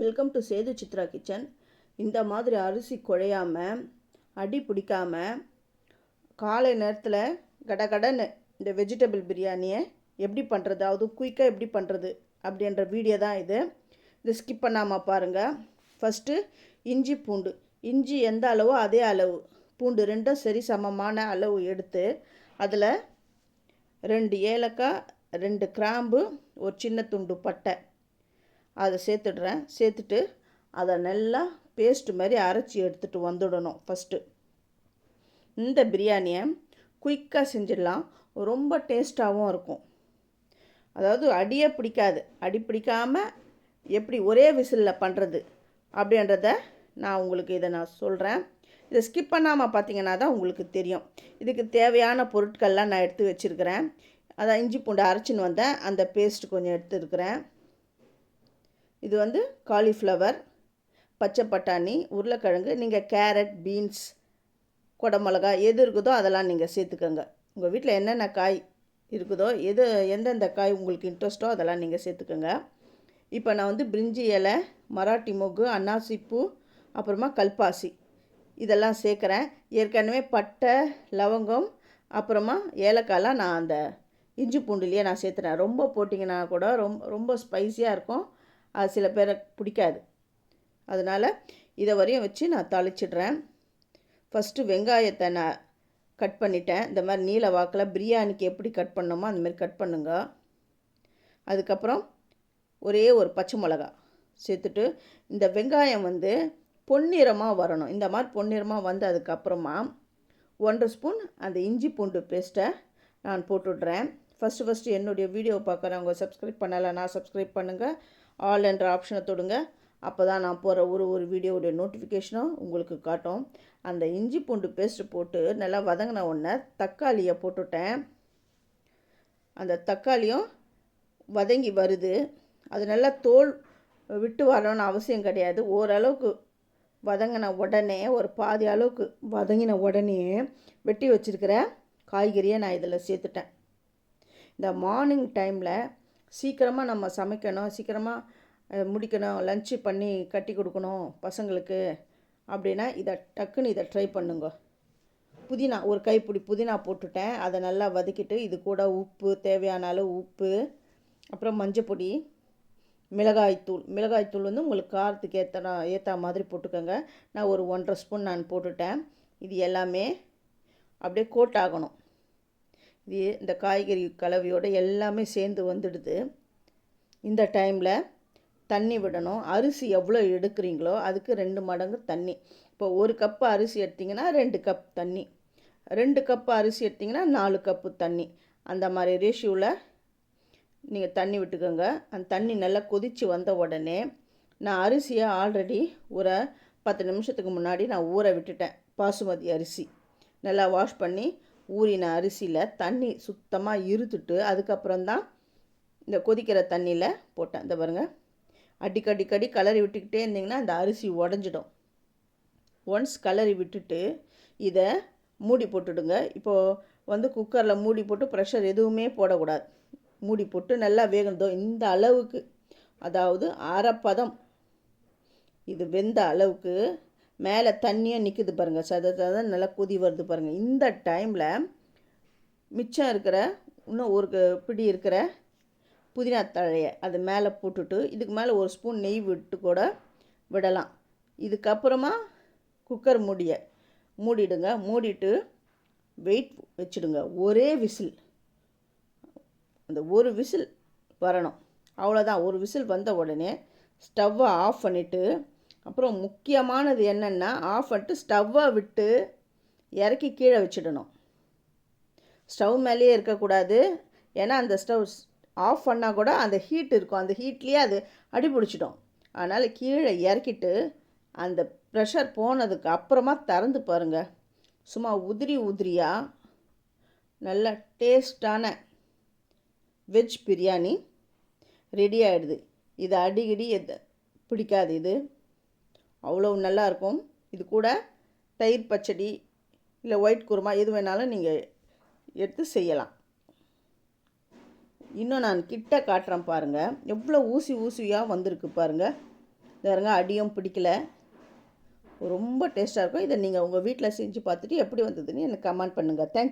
Welcome to Sethu Chitra kitchen இந்த மாதிரி அரிசி குழையாமல் அடி பிடிக்காம காலை நேரத்தில் கடகடன்னு இந்த வெஜிடபிள் பிரியாணியை எப்படி பண்ணுறது அதுவும் குயிக்காக எப்படி பண்ணுறது அப்படின்ற வீடியோ தான் இது. இது ஸ்கிப் பண்ணாமல் பாருங்கள் ஃபஸ்ட்டு இஞ்சி பூண்டு. இஞ்சி எந்த அளவோ அதே அளவு. பூண்டு ரெண்டும் சரி சமமான அளவு எடுத்து அதில் ரெண்டு ஏலக்காய் ரெண்டு கிராம்பு ஒரு சின்ன துண்டு பட்டை அதை சேர்த்துடுறேன். சேர்த்துட்டு அதை நல்லா பேஸ்ட்டு மாதிரி அரைச்சி எடுத்துகிட்டு வந்துடணும் ஃபஸ்ட்டு இந்த பிரியாணியை குயிக்காக செஞ்சிடலாம். ரொம்ப டேஸ்ட்டாகவும் இருக்கும். அதாவது அடியே பிடிக்காது. அடி பிடிக்காமல் எப்படி ஒரே விசிலில் பண்ணுறது அப்படின்றத நான் உங்களுக்கு இதை நான் சொல்கிறேன் இதை ஸ்கிப் பண்ணாமல் பார்த்தீங்கன்னா தான் உங்களுக்கு தெரியும். இதுக்கு தேவையான பொருட்கள்லாம் நான் எடுத்து வச்சுருக்கிறேன். அதான் இஞ்சி பூண்டு அரைச்சின்னு வந்தேன். அந்த பேஸ்ட் கொஞ்சம் எடுத்துருக்கிறேன் இது வந்து காலிஃப்ளவர் பச்சை பட்டாணி உருளைக்கிழங்கு நீங்கள் கேரட் பீன்ஸ் குடமிளகா எது இருக்குதோ அதெல்லாம் நீங்கள் சேர்த்துக்கோங்க. உங்கள் வீட்டில் என்னென்ன காய் இருக்குதோ எது எந்தெந்த காய் உங்களுக்கு இன்ட்ரெஸ்ட்டோ அதெல்லாம் நீங்கள் சேர்த்துக்கோங்க. இப்போ நான் வந்து பிரிஞ்சி இலை மராட்டி மொக்கு அன்னாசிப்பூ அப்புறமா கல்பாசி. இதெல்லாம் சேர்க்குறேன். ஏற்கனவே பட்டை லவங்கம் அப்புறமா ஏலக்காய்லாம் நான் அந்த இஞ்சி பூண்டுலேயே நான் சேர்த்துறேன். ரொம்ப போட்டிங்கன்னா கூட ரொம்ப ரொம்ப ஸ்பைஸியாக இருக்கும். அது சில பேரை பிடிக்காது. அதனால் இதை வரையும் வச்சு நான் தாளிச்சிடுறேன். ஃபஸ்ட்டு வெங்காயத்தை நான் கட் பண்ணிட்டேன். இந்த மாதிரி நீல வாக்கில் பிரியாணிக்கு எப்படி கட் பண்ணணுமோ அந்தமாரி கட் பண்ணுங்க. அதுக்கப்புறம் ஒரே ஒரு பச்சை மிளகா சேர்த்துட்டு இந்த வெங்காயம் வந்து பொன்னிறமாக வரணும். இந்த மாதிரி பொன்னிறமாக வந்ததுக்கப்புறமா ஒன்றரை ஸ்பூன் அந்த இஞ்சி பூண்டு பேஸ்ட்டை நான் போட்டுடுறேன். ஃபஸ்ட்டு ஃபஸ்ட்டு என்னுடைய வீடியோ பார்க்குறவங்க சப்ஸ்கிரைப் நான் சப்ஸ்கிரைப் பண்ணுங்கள் ஆல் என்ற ஆப்ஷனை தொடுங்க. அப்போ தான் நான் போகிற ஒரு ஒரு வீடியோவுடைய நோட்டிஃபிகேஷனும் உங்களுக்கு காட்டும். அந்த இஞ்சி பூண்டு பேஸ்ட்டு போட்டு நல்லா வதங்கின உடனே தக்காளியை போட்டுட்டேன். அந்த தக்காளியும் வதங்கி வருது. அது நல்லா தோல் விட்டு வரணும்னு அவசியம் கிடையாது. ஓரளவுக்கு வதங்கின உடனே ஒரு பாதி அளவுக்கு வதங்கின உடனே வெட்டி வச்சுருக்கிற காய்கறியை நான் இதில் சேர்த்துட்டேன். இந்த மார்னிங் டைமில் சீக்கிரமாக நம்ம சமைக்கணும் சீக்கிரமாக முடிக்கணும் லஞ்சு பண்ணி கட்டி கொடுக்கணும் பசங்களுக்கு அப்படின்னா இதை டக்குன்னு இதை ட்ரை பண்ணுங்க. புதினா ஒரு கைப்பிடி புதினா போட்டுட்டேன். அதை நல்லா வதக்கிட்டு இது கூட உப்பு தேவையான அளவு உப்பு அப்புறம் மஞ்சப்பொடி மிளகாய்த்தூள் மிளகாய்த்தூள் வந்து உங்களுக்கு காரத்துக்கு ஏற்ற ஏற்ற மாதிரி போட்டுக்கோங்க. நான் ஒரு ஒன்றரை ஸ்பூன் நான் போட்டுட்டேன். இது எல்லாமே அப்படியே கோட் ஆகணும் இது இந்த காய்கறி கலவையோடு எல்லாமே சேர்ந்து வந்துடுது. இந்த டைமில் தண்ணி விடணும். அரிசி எவ்வளோ எடுக்கிறீங்களோ அதுக்கு ரெண்டு மடங்கு தண்ணி. இப்போ ஒரு கப்பு அரிசி எடுத்திங்கன்னா ரெண்டு கப் தண்ணி. ரெண்டு கப்பு அரிசி எடுத்திங்கன்னா நாலு கப்பு தண்ணி. அந்த மாதிரி ரேஷியோவில் நீங்கள் தண்ணி விட்டுக்கோங்க. அந்த தண்ணி நல்லா கொதித்து வந்த உடனே நான் அரிசியை ஆல்ரெடி ஒரு பத்து நிமிஷத்துக்கு முன்னாடி நான் ஊற விட்டுட்டேன். பாசுமதி அரிசி. நல்லா வாஷ் பண்ணி ஊறின அரிசியில் தண்ணி சுத்தமாக இருத்துட்டு அதுக்கப்புறம் தான் இந்த கொதிக்கிற தண்ணியில் போட்டேன். இந்த பாருங்கள் அடிக்கடிக்கடி கலரி விட்டுக்கிட்டே இருந்திங்கன்னா அந்த அரிசி உடஞ்சிடும். ஒன்ஸ் கலரி விட்டுட்டு இதை மூடி போட்டுடுங்க. இப்போது வந்து குக்கரில் மூடி போட்டு ப்ரெஷர் எதுவுமே போடக்கூடாது. மூடி போட்டு நல்லா வேகணுதோ இந்த அளவுக்கு. அதாவது அரைப்பதம். இது வெந்த அளவுக்கு மேலே தண்ணியாக நிற்குது பாருங்கள் சத சத நல்லா கொதி வருது பாருங்கள் இந்த டைமில் மிச்சம் இருக்கிற இன்னும் ஒரு பிடி இருக்கிற புதினா தழையை அது மேலே போட்டுட்டு இதுக்கு மேலே ஒரு ஸ்பூன் நெய் விட்டு கூட விடலாம். இதுக்கப்புறமா குக்கர் மூடிய மூடிடுங்க. மூடிட்டு வெயிட் வச்சுடுங்க. ஒரே விசில். அந்த ஒரு விசில் வரணும். அவ்வளோதான் ஒரு விசில் வந்த உடனே ஸ்டவ்வை ஆஃப் பண்ணிவிட்டு அப்புறம் முக்கியமானது என்னென்னா ஆஃப் பண்ணிட்டு ஸ்டவ்வை விட்டு இறக்கி கீழே வச்சிடணும். ஸ்டவ் மேலேயே இருக்கக்கூடாது. ஏன்னா அந்த ஸ்டவ் ஆஃப் பண்ணால் கூட அந்த ஹீட் இருக்கும். அந்த ஹீட்லேயே அது அடிபிடிச்சிடும். அதனால் கீழே இறக்கிட்டு அந்த ப்ரெஷர் போனதுக்கு அப்புறமா திறந்து பாருங்கள் சும்மா உதிரி உதிரியாக நல்ல டேஸ்டான வெஜ் பிரியாணி ரெடி ஆகிடுது இது அடிக்கடி எது பிடிக்காது இது. அவ்வளோ நல்லாயிருக்கும். இது கூட தயிர் பச்சடி இல்லை ஒயிட் குருமா எது வேணாலும் நீங்கள் எடுத்து செய்யலாம். இன்னும் நான் கிட்ட காட்டுறேன் பாருங்கள் எவ்வளோ ஊசி ஊசியாக வந்திருக்கு பாருங்கள் பாருங்க அடியும் பிடிக்கல. ரொம்ப டேஸ்ட்டாக இருக்கும். இதை நீங்கள் உங்கள் வீட்டில் செஞ்சு பார்த்துட்டு எப்படி வந்ததுன்னு எனக்கு கமெண்ட் பண்ணுங்கள் தேங்க்யூ